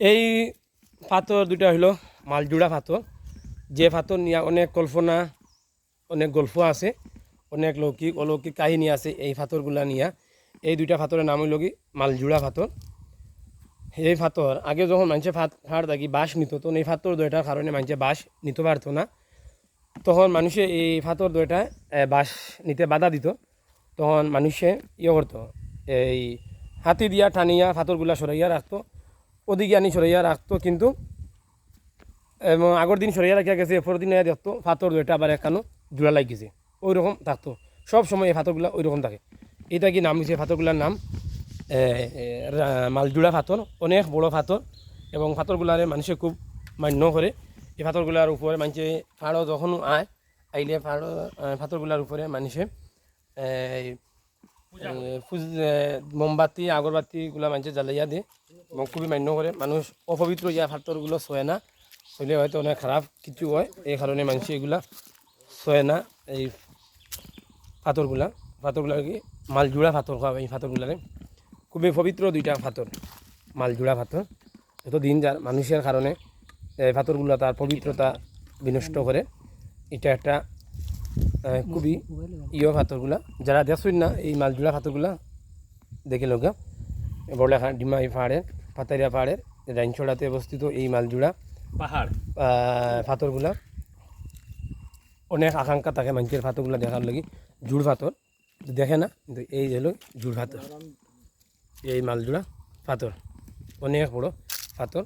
এই পাথর দুটা হইল মালজোড়া পাথর যে পাথর নিয়ে অনেক কল্পনা, অনেক গল্প আছে, অনেক লৌকিক, অলৌকিক কাহিনী আছে এই পাথরগুলা নিয়ে। এই দুইটা পাথরের নাম হইল কি? মালজোড়া পাথর এই পাথর আগে যখন মানুষে ফাত ফাট থাকি বাঁশ নিত, তখন এই পাথর দুইটার কারণে মানুষে বাঁশ নিতে পারতো না। তখন মানুষে এই পাথর দুইটা বাঁশ নিতে বাধা দিত। তখন মানুষে ইয়ে করতো, এই হাতি দিয়া টানিয়া পাথরগুলা সরাইয়া রাখতো। ওদিকে আনি সরাইয়া রাখতো কিন্তু এবং আগের দিন সরাইয়া রাখিয়া গেছে পরের দিন দেখতো পাথর দুইটা আবার একানো জোড়া লাগিয়েছে ওই রকম থাকতো। সব সময় এই পাথরগুলা ওই রকম থাকে। এটা কি নাম হয়েছে পাথরগুলার নাম? মালজোড়া পাথর অনেক বড় পাথর এবং পাথরগুলারে মানুষে খুব মান্য করে এই পাথরগুলার উপরে মানুষে ফাড়ো যখন আয় আইলে ফাড়ো আহ, পাথরগুলার উপরে মানুষে মোমবাতি আগরবাতিগুলা মানুষে জ্বালাইয়া দিয়ে এবং খুবই মান্য করে মানুষ অপবিত্র ইয়া পাথরগুলো শোয় না। শৈলে হয়তো অনেক খারাপ কিছু হয়। এই কারণে মানুষ এগুলা শোয় না এই পাথরগুলা পাথরগুলা কি? মালজোড়া পাথর খাওয়া এই পাথরগুলারে খুবই পবিত্র দুইটা পাথর মালজোড়া পাথর এত দিন যার মানুষের কারণে এই পাথরগুলো তার পবিত্রতা বিনষ্ট করে এটা একটা খুবই ইয়ে পাথরগুলা যারা দেখছেন না এই মালজোড়া পাথরগুলা দেখে লোক বড়লেখা ডিমাই পাহাড়ের পাতারিয়া পাহাড়ের রাইনছড়াতে অবস্থিত এই মালজোড়া পাহাড় পাথরগুলা অনেক আকাঙ্ক্ষা থাকে মানুষের পাথরগুলা দেখার লাগি। জুড় পাথর দেখে না? কিন্তু এই হলো জুড় পাথর এই মালজোড়া পাথর অনেক বড় পাথর